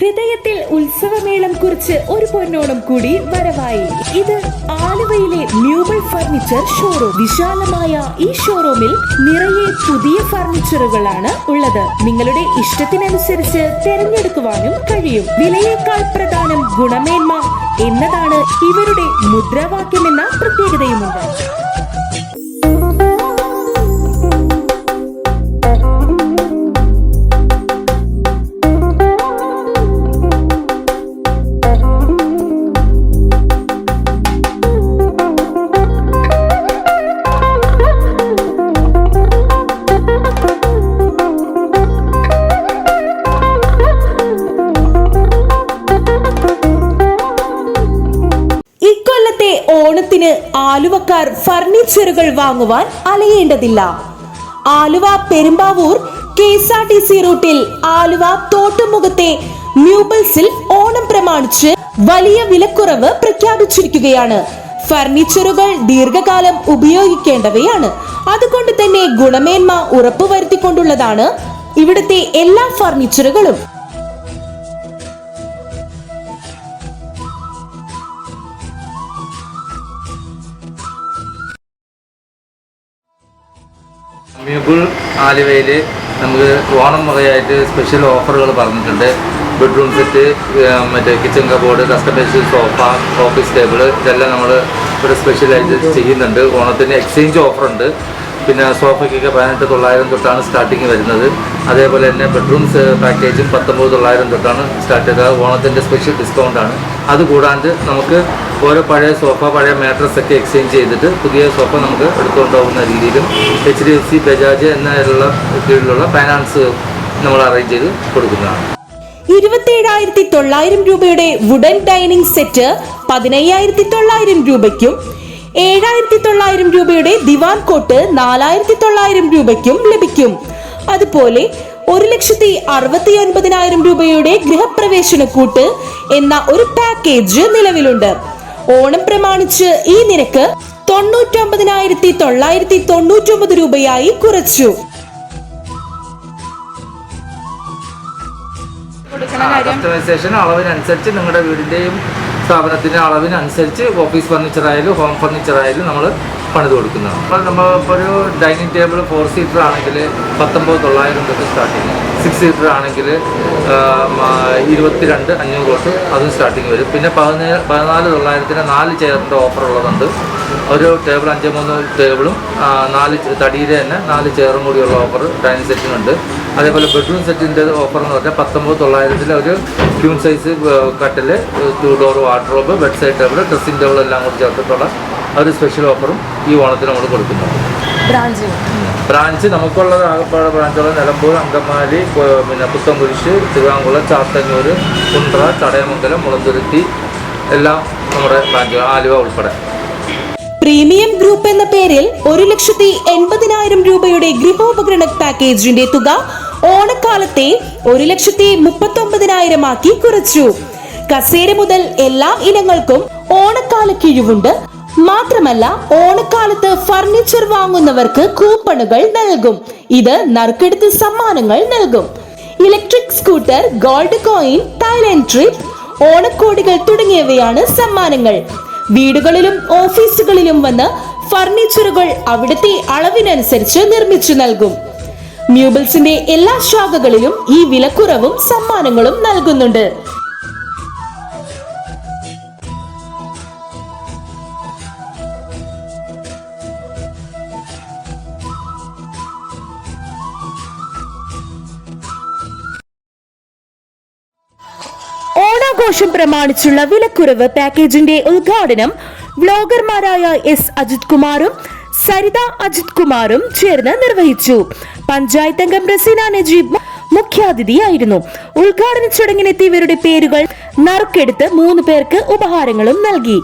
ഹൃദയത്തിൽ ഉത്സവമേളം കുറിച്ച് ഒരു പൊന്നോണം കൂടി വരവായി. ഇത് ആലുവയിലെ ന്യൂബൽ ഫർണിച്ചർ ഷോറൂം വിശാലമായ ഈ ഷോറൂമിൽ നിറയെ പുതിയ ഫർണിച്ചറുകളാണ് ഉള്ളത്. നിങ്ങളുടെ ഇഷ്ടത്തിനനുസരിച്ച് തിരഞ്ഞെടുക്കുവാനും കഴിയും. വിലയേക്കാൾ പ്രധാനം ഗുണമേന്മ എന്നതാണ് ഇവരുടെ മുദ്രാവാക്യമെന്ന പ്രത്യേകതയുമുണ്ട്. ഓണത്തിന് ആലുവക്കാർ ഫർണിച്ചറുകൾ വാങ്ങുവാൻ അലയേണ്ടതില്ല. Aluva Perumbavoor K S R T C റൂട്ടിൽ ആലുവ തോട്ടുമുഖത്തെ മ്യൂബൽസിൽ ഓണം പ്രമാണിച്ച് വലിയ വിലക്കുറവ് പ്രഖ്യാപിച്ചിരിക്കുകയാണ്. ഫർണിച്ചറുകൾ ദീർഘകാലം ഉപയോഗിക്കേണ്ടവയാണ്. അതുകൊണ്ട് തന്നെ ഗുണമേന്മ ഉറപ്പുവരുത്തിക്കൊണ്ടുള്ളതാണ് ഇവിടുത്തെ എല്ലാ ഫർണിച്ചറുകളും. മ്യൂബിൾ ആലുവയിൽ നമുക്ക് ഓണം വകയായിട്ട് സ്പെഷ്യൽ ഓഫറുകൾ പറഞ്ഞിട്ടുണ്ട്. ബെഡ്റൂം സെറ്റ് മറ്റേ kitchen cupboard customised sofa office table ഇതെല്ലാം നമ്മൾ ഇവിടെ സ്പെഷ്യലായിട്ട് ചെയ്യുന്നുണ്ട്. ഓണത്തിന് എക്സ്ചേഞ്ച് ഓഫറുണ്ട് പിന്നെ സോഫയ്ക്കൊക്കെ പതിനെട്ട് തൊള്ളായിരം തൊട്ടാണ് സ്റ്റാർട്ടിങ് വരുന്നത്. അതേപോലെ തന്നെ ബെഡ്റൂംസ് പാക്കേജും പത്തൊമ്പത് തൊള്ളായിരം തൊട്ടാണ് സ്റ്റാർട്ട് ചെയ്തത്. ഓണത്തിന്റെ സ്പെഷ്യൽ ഡിസ്കൗണ്ടാണ് അത് കൂടാണ്ട് നമുക്ക് ഓരോ പഴയ സോഫ പഴയ മാട്രസ് ഒക്കെ എക്സ്ചേഞ്ച് ചെയ്തിട്ട് പുതിയ സോഫ നമുക്ക് എടുത്തുകൊണ്ടാവുന്ന രീതിയിലും H D F C Bajaj എന്നുള്ള കീഴിലുള്ള ഫൈനാൻസ് നമ്മൾ അറേഞ്ച് ചെയ്ത് കൊടുക്കുന്നതാണ്. ഇരുപത്തിയേഴായിരത്തി തൊള്ളായിരം രൂപയുടെ വുഡൻ ഡൈനിങ് സെറ്റ് പതിനയ്യായിരത്തി തൊള്ളായിരം രൂപയ്ക്കും ഏഴായിരത്തി തൊള്ളായിരം രൂപയുടെ ദിവാൻ കോട്ട് നാലായിരത്തി തൊള്ളായിരം രൂപയ്ക്കും ലഭിക്കും. അതുപോലെ ഒരു ലക്ഷത്തി അറുപത്തി ഒൻപതിനായിരം രൂപയുടെ ഗൃഹപ്രവേശന കൂട്ട് എന്ന ഒരു പാക്കേജ് നിലവിലുണ്ട്. ഓണം പ്രമാണിച്ച് ഈ നിരക്ക് തൊണ്ണൂറ്റൊമ്പതിനായിരത്തി തൊള്ളായിരത്തി തൊണ്ണൂറ്റൊമ്പത് രൂപയായി കുറച്ചു. കസ്റ്റമൈസേഷൻ അളവിനനുസരിച്ച് നിങ്ങളുടെ വീടിന്റെയും സ്ഥാപനത്തിന്റെ അളവിനനുസരിച്ച് ഓഫീസ് ഫർണിച്ചർ ആയാലും ഹോം ഫർണിച്ചർ ആയാലും നമ്മൾ പണിത് കൊടുക്കുന്നതാണ് അപ്പോൾ നമ്മൾ ഇപ്പോൾ ഒരു ഡൈനിങ് ടേബിൾ ഫോർ സീറ്റർ ആണെങ്കിൽ പത്തൊമ്പത് തൊള്ളായിരം തൊട്ട് സ്റ്റാർട്ടിങ് സിക്സ് സീറ്റർ ആണെങ്കിൽ ഇരുപത്തിരണ്ട് അഞ്ഞൂറ് തൊട്ട് അതും സ്റ്റാർട്ടിങ് വരും. പിന്നെ പതിനേഴ് പതിനാല് തൊള്ളായിരത്തിന് നാല് ചെയറിന്റെ ഓഫർ ഉള്ളതുണ്ട്. ഒരു ടേബിൾ അഞ്ച് മൂന്ന് ടേബിളും നാല് തടിയിലെ തന്നെ നാല് ചെയറും കൂടിയുള്ള ഓഫർ ഡൈനിങ് സെറ്റിനുണ്ട് അതേപോലെ ബെഡ്റൂം സെറ്റിന്റെ ഓഫർ എന്ന് പറഞ്ഞാൽ പത്തൊമ്പത് തൊള്ളായിരത്തിൽ ഒരു ക്യൂൺ സൈസ് കട്ടിൽ two door wardrobe bed side table dressing table എല്ലാം കൂടി ചേർത്തിട്ടുള്ള ഒരു സ്പെഷ്യൽ ഓഫറും ഈ ഓണത്തിന് നമ്മൾ കൊടുക്കുന്നുണ്ട് ബ്രാഞ്ച്. നമുക്കുള്ളത് ആകപ്പാട് ബ്രാഞ്ചുള്ള നിലമ്പൂർ അങ്കമാലി പിന്നെ പുത്തംകുരിശ് തിരുവാങ്കുളം ചാത്തന്നൂർ കുണ്ട്ര ചടയമംഗലം മുളന്തുരുത്തി എല്ലാം നമ്മുടെ ബ്രാഞ്ചുകൾ ആലുവ ഉൾപ്പെടെ. പ്രീമിയം ഗ്രൂപ്പ് എന്ന പേരിൽ ഒരു ലക്ഷത്തി എൺപതിനായിരം രൂപയുടെ ഗൃഹോപകരണ പാക്കേജിന്റെ തുക ഓണക്കാലത്തെ ഒരു ലക്ഷത്തി മുപ്പത്തി ഒമ്പതിനായിരം ആക്കി കുറച്ചു. കസേര മുതൽ എല്ലാ ഇനങ്ങൾക്കും ഓണക്കാല കിഴിവുണ്ട് മാത്രമല്ല ഓണക്കാലത്ത് ഫർണിച്ചർ വാങ്ങുന്നവർക്ക് കൂപ്പണുകൾ നൽകും. ഇത് നറുക്കെടുത്ത് സമ്മാനങ്ങൾ നൽകും. Electric scooter gold coin Thailand trip ഓണക്കോടികൾ തുടങ്ങിയവയാണ് സമ്മാനങ്ങൾ. വീടുകളിലും ഓഫീസുകളിലും വന്ന് ഫർണിച്ചറുകൾ അവിടുത്തെ അളവിനനുസരിച്ച് നിർമ്മിച്ചു നൽകും. മ്യൂബിൾസിന്റെ എല്ലാ ശാഖകളിലും ഈ വിലക്കുറവും സമ്മാനങ്ങളും നൽകുന്നുണ്ട്. ഓണാഘോഷം പ്രമാണിച്ചുള്ള വിലക്കുറവ് പാക്കേജിന്റെ ഉദ്ഘാടനം വ്ലോഗർമാരായ എസ് അജിത് കുമാറും സരിത അജിത് കുമാറും ചേർന്ന് നിർവഹിച്ചു. പഞ്ചായത്ത് അംഗം റസീന നജീബ് മുഖ്യാതിഥിയായിരുന്നു. ഉദ്ഘാടന ചടങ്ങിനെത്തിയവരുടെ പേരുകൾ നറുക്കെടുത്ത് മൂന്ന് പേർക്ക് ഉപഹാരങ്ങളും നൽകി.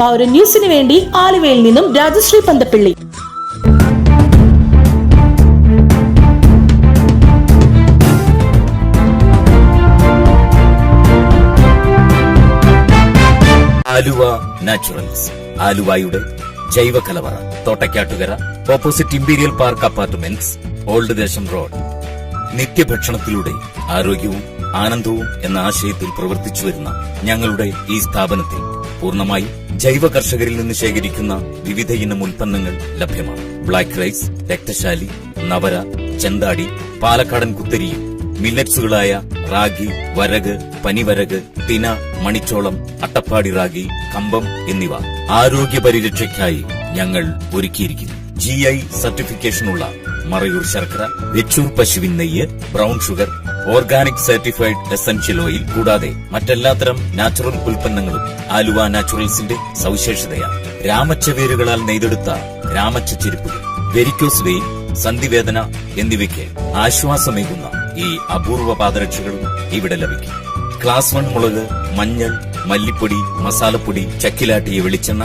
പൗരൻ ന്യൂസിന് വേണ്ടി ആലുവയിൽ നിന്നും രാജശ്രീ പന്തപ്പിള്ളി. ആലുവ നാച്ചുറൽസ്. ആലുവയുടെ ജൈവ കലവറ Thottakkattukara opposite Imperial Park Apartments old Desam road. നിത്യഭക്ഷണത്തിലൂടെ ആരോഗ്യവും ആനന്ദവും എന്ന ആശയത്തിൽ പ്രവർത്തിച്ചു വരുന്ന ഞങ്ങളുടെ ഈ സ്ഥാപനത്തിൽ പൂർണമായി ജൈവ കർഷകരിൽ നിന്ന് ശേഖരിക്കുന്ന വിവിധ ഇനം ഉൽപ്പന്നങ്ങൾ ലഭ്യമാണ്. ബ്ലാക്ക് റൈസ് രക്തശാലി നവര ചെന്താടി പാലക്കാടൻ കുത്തരിയും മില്ലറ്റ്സുകളായ റാഗി വരക് പനിവരക് തിന മണിച്ചോളം അട്ടപ്പാടി റാഗി കമ്പം എന്നിവ ആരോഗ്യ പരിരക്ഷയ്ക്കായി ഞങ്ങൾ ഒരുക്കിയിരിക്കുന്നു. ജി ഐ സർട്ടിഫിക്കേഷനുള്ള മറയൂർ ശർക്കര വെച്ചൂർ പശുവിൻ നെയ്യ് brown sugar organic certified essential oil കൂടാതെ മറ്റെല്ലാത്തരം നാച്ചുറൽ ഉൽപ്പന്നങ്ങളും ആലുവ നാച്ചുറൽസിന്റെ സവിശേഷതയാണ്. രാമച്ചവേരുകളാൽ നെയ്തെടുത്ത രാമച്ച ചെരുപ്പുകൾ വെരിക്കോസ് വെയിൻ സന്ധിവേദന എന്നിവയ്ക്ക് ആശ്വാസമേകുന്ന ഈ അപൂർവ പാദരക്ഷകൾ ഇവിടെ ലഭിക്കും. ക്ലാസ് വൺ മുളക് മഞ്ഞൾ മല്ലിപ്പൊടി മസാലപ്പൊടി ചക്കിലാട്ടിയ വെളിച്ചെണ്ണ